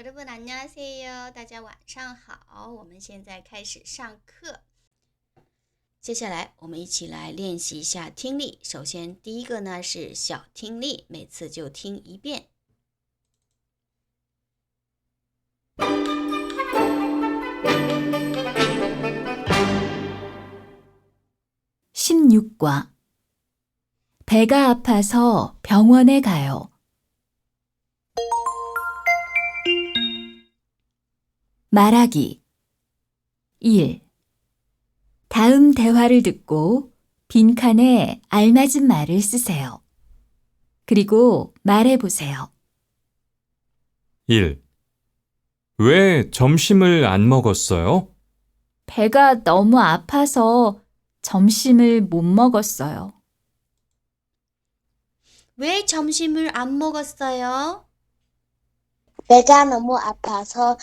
여러분 안녕하세요，大家晚上好。我们现在开始上课。接下来我们一起来练习一下听力。首先，第一个呢是小听力，每次就听一遍。 16과 배가 아파서 병원에 가요. 말하기 1. 다음 대화를 듣고 빈칸에 알맞은 말을 쓰세요. 그리고 말해 보세요. 1. 왜 점심을 안 먹었어요? 배가 너무 아파서 점심을 못 먹었어요. 왜 점심을 안 먹었어요? 배가 너무 아파서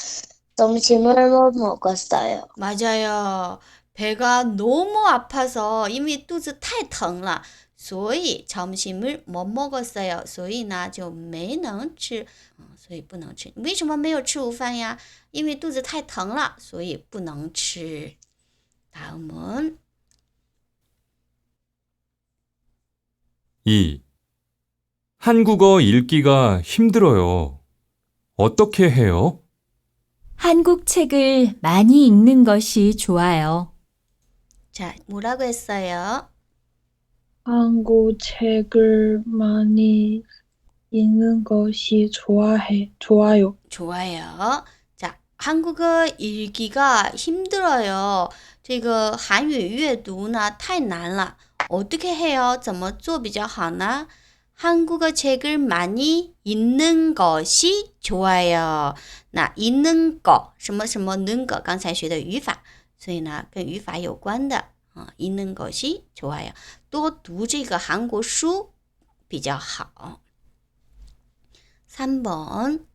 점심을 못 먹었어요. 맞아요. 배가 너무 아파서 因为肚子太疼了，所以 점심을 못 먹었어요. 所以呢就没能吃，嗯，所以不能吃。为什么没有吃午饭呀？因为肚子太疼了，所以不能吃。 다음은 2. 한국어 읽기가 힘들어요. 어떻게 해요? 한국 책을 많이 읽는 것이 좋아요. 자 뭐라고 했어요? 한국 책을 많이 읽는 것이 좋아해, 좋아요. 좋아요. 자, 한국어 읽기가 힘들어요. 这个韩语阅读呢太难了. 어떻게 해요? 怎么做比较好呢? 한국어 책을 많이 읽는 것이 좋아요. 那 읽는 거, 什么什么는 거, 刚才学的语法，所以呢跟语法有关的啊， 읽는 것이 좋아요. 多读这个韩国书比较好. 3번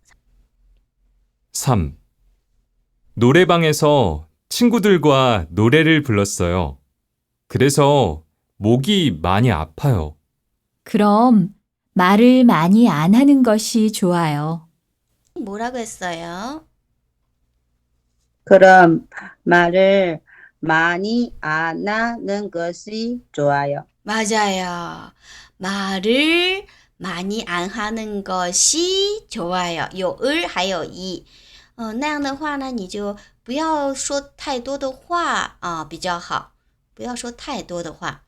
3. 노래방에서 친구들과 노래를 불렀어요. 그래서 목이 많이 아파요. 그럼 말을 많이 안 하는 것이 좋아요. 뭐라고 했어요? 그럼 말을 많이 안 하는 것이 좋아요. 맞아요. 말을 많이 안 하는 것이 좋아요. 有을 还有이. 呃，那样的话呢，你就不要说太多的话啊，比较好。不要说太多的话。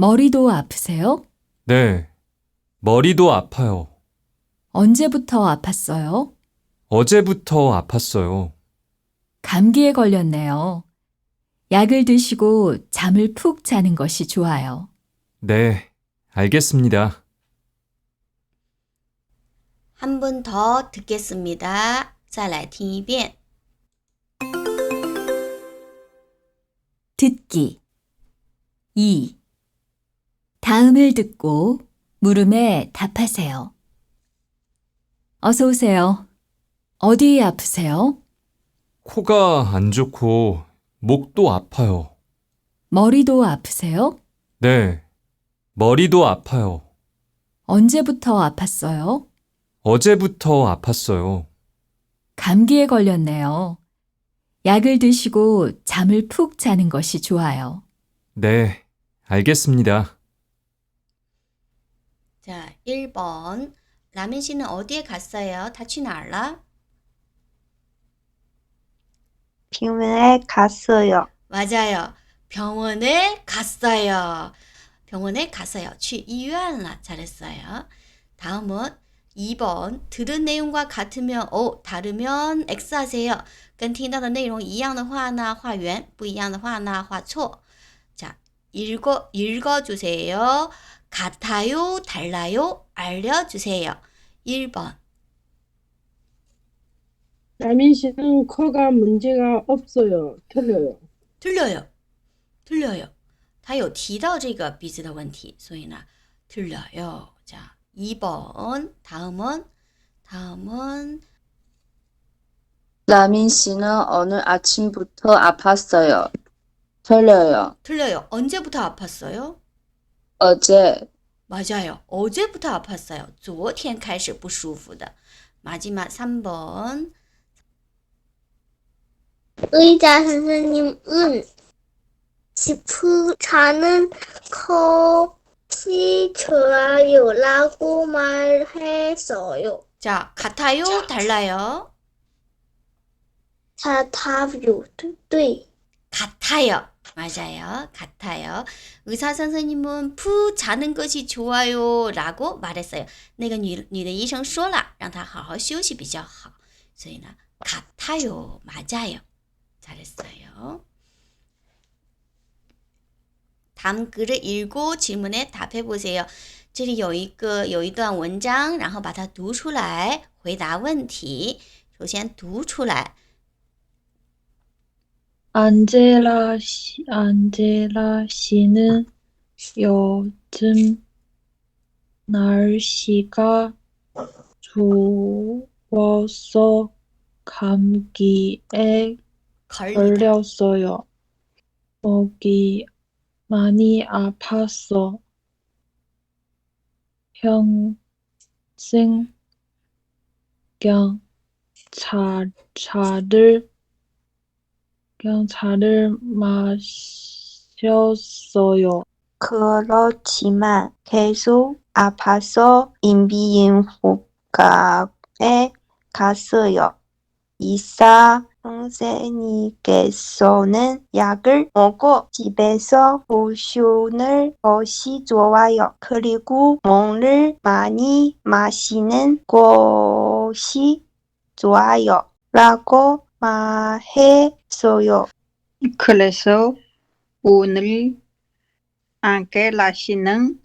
머리도 아프세요? 네. 머리도 아파요. 언제부터 아팠어요? 어제부터 아팠어요. 감기에 걸렸네요. 약을 드시고 잠을 푹 자는 것이 좋아요. 네. 알겠습니다. 한 번 더 듣겠습니다. 再来听一遍。 듣기 2. 다음을 듣고 물음에 답하세요. 어서 오세요. 어디 아프세요? 코가 안 좋고 목도 아파요. 머리도 아프세요? 네. 머리도 아파요. 언제부터 아팠어요? 어제부터 아팠어요. 감기에 걸렸네요. 약을 드시고 잠을 푹 자는 것이 좋아요. 네. 알겠습니다. 자, 1번. 라면 씨는 어디에 갔어요? 다去哪儿了? 병원에 갔어요. 맞아요. 병원에 갔어요. 병원에 갔어요. 去医院了. 잘했어요. 다음은 2번. 들은 내용과 같으면 O, 다르면 X 하세요. 跟听到的内容一样的话呢,画圆,不一样的话呢,画错. 자, 읽어 읽어 주세요. 같아요, 달라요, 알려 주세요. 1번. 라민 씨는 코가 문제가 없어요. 틀려요. 틀려요. 틀려요. 他有提到这个鼻子的问题，所以呢 틀려요. 자, 2번. 다음은 다음은 라민 씨는 오늘 아침부터 아팠어요. 틀려요. 틀려요. 언제부터 아팠어요? 어제 맞아요. 어제부터 아팠어요. 昨天开始不舒服的. 마지막 3번. 의자 선생님은 지프 자는 것이 좋아요라고 말했어요. 자, 같아요, 달라요? 자, 답요. 对. 같아요. 맞아요. 같아요. 의사 선생님은 푹 자는 것이 좋아요. 라고 말했어요. 那个女女的医生说了,让她好好休息比较好.所以呢, 같아요. 맞아요. 잘했어요. 다음 글을 읽고 질문에 답해 보세요. 这里有一个有一段文章，然后把它读出来，回答问题。首先读出来。 안젤라 씨, 안젤라 씨는 요즘 날씨가 좋아서 감기에 걸리다. 걸렸어요. 목이 많이 아파서 평생 그냥 차, 차를 그냥 차를 마셨어요. 그렇지만 계속 아파서 인비인후과에 갔어요. 이사 선생님께서는 약을 먹고 집에서 보시는 것이 좋아요. 그리고 물을 많이 마시는 것이 좋아요. 라고 말했어요. 그래서 오늘 안개 날씨는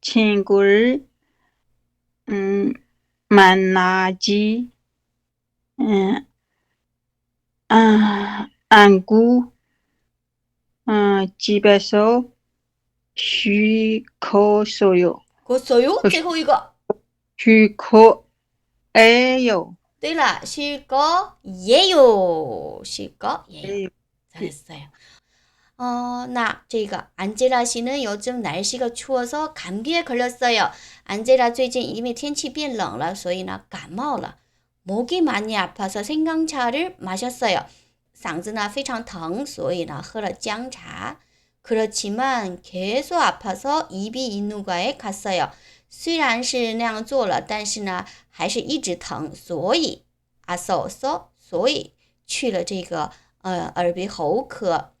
친구를 음, 만나지 음, 아, 안구 어, 집에서 쉬었어요. 걷어요? 제가 이거 쉬고에요. 对了，쉴 거 예요. 쉴 거 예요. 잘했어요. 어, 나, 这个 안젤라 씨는 요즘 날씨가 추워서 감기에 걸렸어요. 안젤라 最近因为天气变冷了,所以呢感冒了. 목이 많이 아파서 생강차를 마셨어요. 嗓子呢非常疼,所以呢喝了姜茶. 그렇지만 계속 아파서 이비 인후과에 갔어요. 虽然是那样做了，但是呢还是一直疼，所以啊搜搜，所以去了这个呃耳鼻喉科。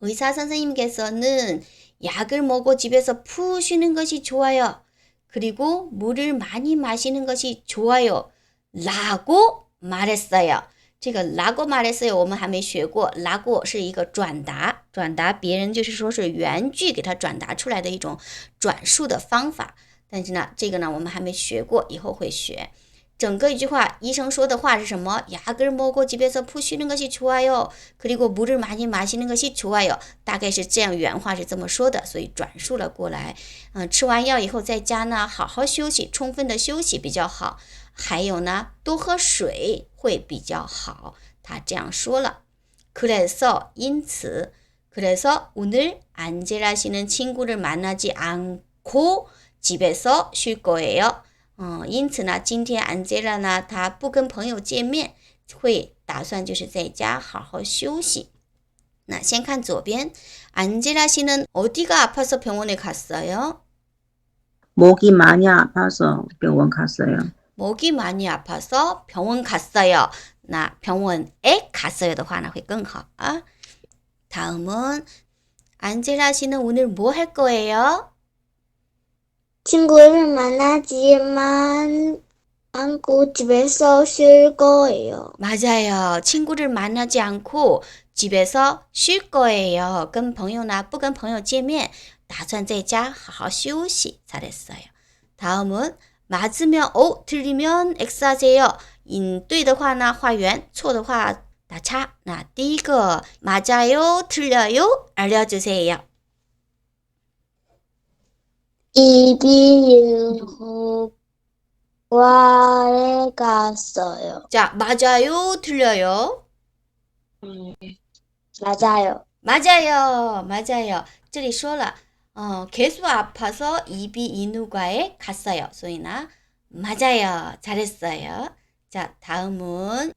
의사 선생님께서는 약을 먹고 집에서 푹 쉬는 것이 좋아요. 그리고 물을 많이 마시는 것이 좋아요. 라고 말했어요. 这个 라고 말했어요. 我们还没学过 라고 是一个转达，转达别人就是说是原句给他转达出来的一种转述的方法。 但是呢，这个呢我们还没学过，以后会学。整个一句话，医生说的话是什么？약을먹고집에서푹쉬는것이좋아요。그리고물을많이마시는것이좋아요。大概是这样，原话是这么说的，所以转述了过来。嗯，吃完药以后在家呢，好好休息，充分的休息比较好。还有呢，多喝水会比较好。他这样说了。그래서因此，그래서오늘안젤라씨는친구를만나지않고 집에서 쉴 거예요. 嗯，因此呢，今天 Angela 呢，她不跟朋友见面，会打算就是在家好好休息。那先看左边，Angela 씨는 어디가 아파서 병원에 갔어요? 목이 많이 아파서 병원 갔어요. 목이 많이 아파서 병원 갔어요. 나 병원에 갔어요 的话呢会更好啊。 다음은 안젤라 씨는 오늘 뭐 할 거예요? 친구를 만나지만 않고 집에서 쉴 거예요. 맞아요. 친구를 만나지 않고 집에서 쉴 거예요. 跟朋友呢,不跟朋友见面,打算在家好好休息. 잘했어요. 다음은 맞으면 O, 틀리면 X 하세요. 嗯，对的话呢画圆，错的话打叉。那第一个맞아요, 틀려요 알려주세요. 이비인후과에 갔어요. 자, 맞아요, 틀려요. 맞아요. 맞아요, 맞아요. 这里说了，어, 계속 아파서 이비 인후과에 갔어요. 소이나 맞아요, 잘했어요. 자, 다음은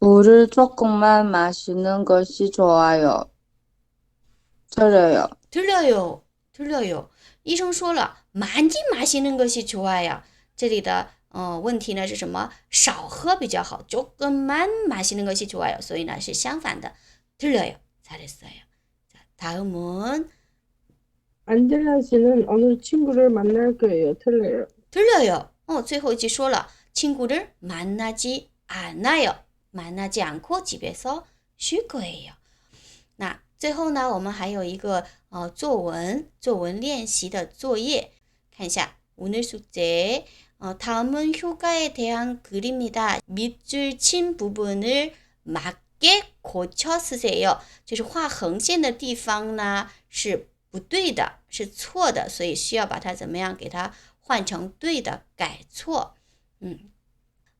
물을 조금만 마시는 것이 좋아요. 틀려요. 틀려요, 틀려요. 医生说了，많이 마시는 것이 좋아요. 这里的呃问题呢是什么？少喝比较好， 조금만 마시는 것이 좋아요. 所以呢是相反的， 틀려요. 잘했어요. 자, 다음은 안젤라 씨는 오늘 친구를 만날 거예요. 틀려요. 틀려요. 어, 最后一句说了， 친구를 만나지 않아요. 만나지 않고 집에서 쉴 거예요. 那 最后呢，我们还有一个呃作文作文练习的作业，看一下 오늘 숙제. 어, 다음은 휴가에 대한 글입니다. 밑줄 친 부분을 맞게 고쳐 쓰세요. 就是画横线的地方呢是不对的，是错的，所以需要把它怎么样给它换成对的，改错。嗯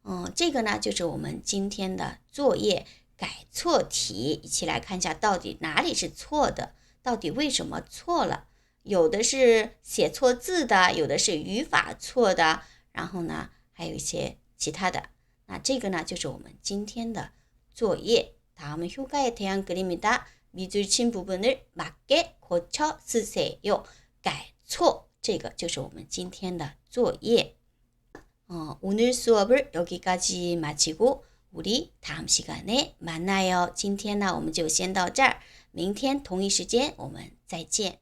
嗯，这个呢就是我们今天的作业 改错题，一起来看一下到底哪里是错的，到底为什么错了？有的是写错字的，有的是语法错的，然后呢还有一些其他的。那这个呢就是我们今天的作业。 다음은 휴가에 대한 글입니다. 밑줄 친 부분을 맞게 고쳐 쓰세요. 改错这个就是我们今天的作业. 어, 오늘 수업을 여기까지 마치고 우리 다음 시간에 만나요. 今天呢我们就先到这儿，明天同一时间我们再见。